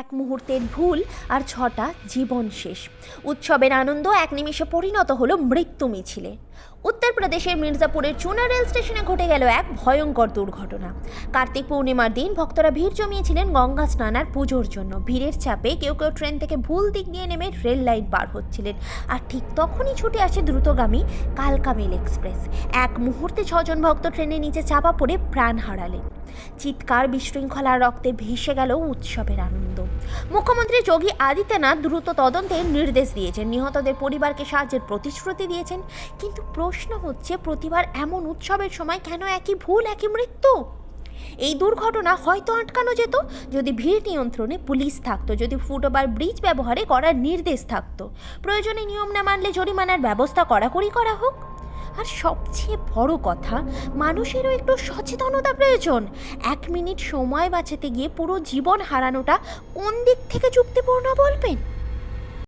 এক মুহূর্তের ভুল আর ছটা জীবন শেষ। উৎসবের আনন্দ এক নিমিষে পরিণত হলো মৃত্যু মিছিলে। উত্তরপ্রদেশের মির্জাপুরের চুনা রেল স্টেশনে ঘটে গেল এক ভয়ঙ্কর দুর্ঘটনা। কার্তিক পূর্ণিমার দিন ভক্তরা ভিড় জমিয়েছিলেন গঙ্গা স্নান আর পুজোর জন্য। ভিড়ের চাপে কেউ কেউ ট্রেন থেকে ভুল দিক দিয়ে নেমে রেল লাইন পার হচ্ছিলেন। আর ঠিক তখনই ছুটে আসে দ্রুতগামী কালকা মেল এক্সপ্রেস। এক মুহূর্তে ছজন ভক্ত ট্রেনের নিচে চাপা পড়ে প্রাণ হারালেন। চিৎকার, বিশৃঙ্খলার রক্তে ভেসে গেল উৎসবের আনন্দ। মুখ্যমন্ত্রী যোগী আদিত্যনাথ দ্রুত তদন্তের নির্দেশ দিয়েছেন। নিহতদের পরিবারকে সাহায্যের প্রতিশ্রুতি দিয়েছেন। কিন্তু প্রশ্ন হচ্ছে, প্রতিবার এমন উৎসবের সময় কেন একই ভুল, একই মৃত্যু? এই দুর্ঘটনা হয়তো আটকানো যেত যদি ভিড় নিয়ন্ত্রণে পুলিশ থাকতো, যদি ফুটওভার ব্রিজ ব্যবহারে করার নির্দেশ থাকতো। প্রয়োজনে নিয়ম না মানলে জরিমানার ব্যবস্থা কড়াকড়ি করা হোক। আর সবচেয়ে বড় কথা, মানুষেরও একটু সচেতনতা প্রয়োজন। এক মিনিট সময় বাঁচাতে গিয়ে পুরো জীবন হারানোটা কোন দিক থেকে যুক্তিপূর্ণ বলবেন?